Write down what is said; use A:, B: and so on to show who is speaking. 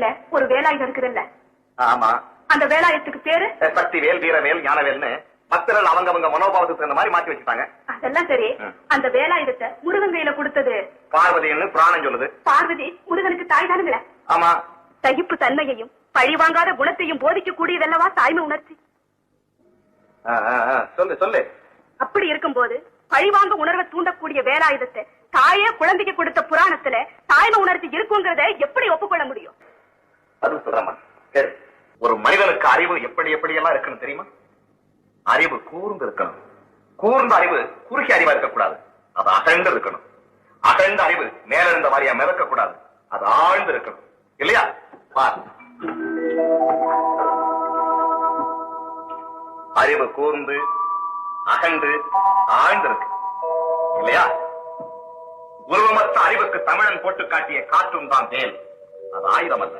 A: கையில ஒரு வேலாயுதம் இருக்குதுல்ல?
B: ஆமா.
A: அந்த வேலாயுதத்துக்கு பேரு?
B: சக்திவேல் வீரவேல் ஞானவேல்னு பக்தர்கள் அவங்க அவங்க மனோபாவத்துக்கு தகுந்த மாதிரி மாத்தி வச்சுட்டாங்க.
A: அதெல்லாம் சரி. அந்த வேலாயுதத்தை முருகன் கையில கொடுத்தது.
B: பார்வதின்னு புராணம் சொல்லுது.
A: பார்வதி முருகனுக்கு தாய் தானுங்களே.
B: ஆமா.
A: சகிப்பு தன்மையையும் பழிவாங்காத குணத்தையும் போதிக்க கூடியதல்லவா தாய்மை உணர்ச்சி.
B: சொல்லு சொல்லு.
A: அப்படி இருக்கும்போது பழிவாங்க உணர்வை தூண்டக்கூடிய வேலாயுதத்தை தாயே குழந்தைக்கு கொடுத்த புராணத்துல தாய்மை உணர்ச்சி இருக்குங்கிறத எப்படி ஒப்புக்கொள்ள முடியும்
B: அது சொல்றமா சரி ஒரு மனிதனுக்கு அறிவு எப்படி எப்படி எல்லாம் இருக்குன்னு தெரியுமா? அறிவு கூர்ந்து இருக்கணும். கூர்ந்த அறிவு குறுகிய அறிவா இருக்கக்கூடாது. அது அகழ்ந்து இருக்கணும். அகழ்ந்த அறிவு மேல இருந்த மாதிரியா மிதக்க கூடாது அது ஆழ்ந்து இருக்கணும். இல்லையா? அறிவு கூர்ந்து அகன்று ஆழ்ந்திருக்கு இல்லையா? உருவமற்ற அறிவுக்கு தமிழன் போட்டு காட்டிய காற்றும் தான் வேல். அது ஆயுதம் அல்ல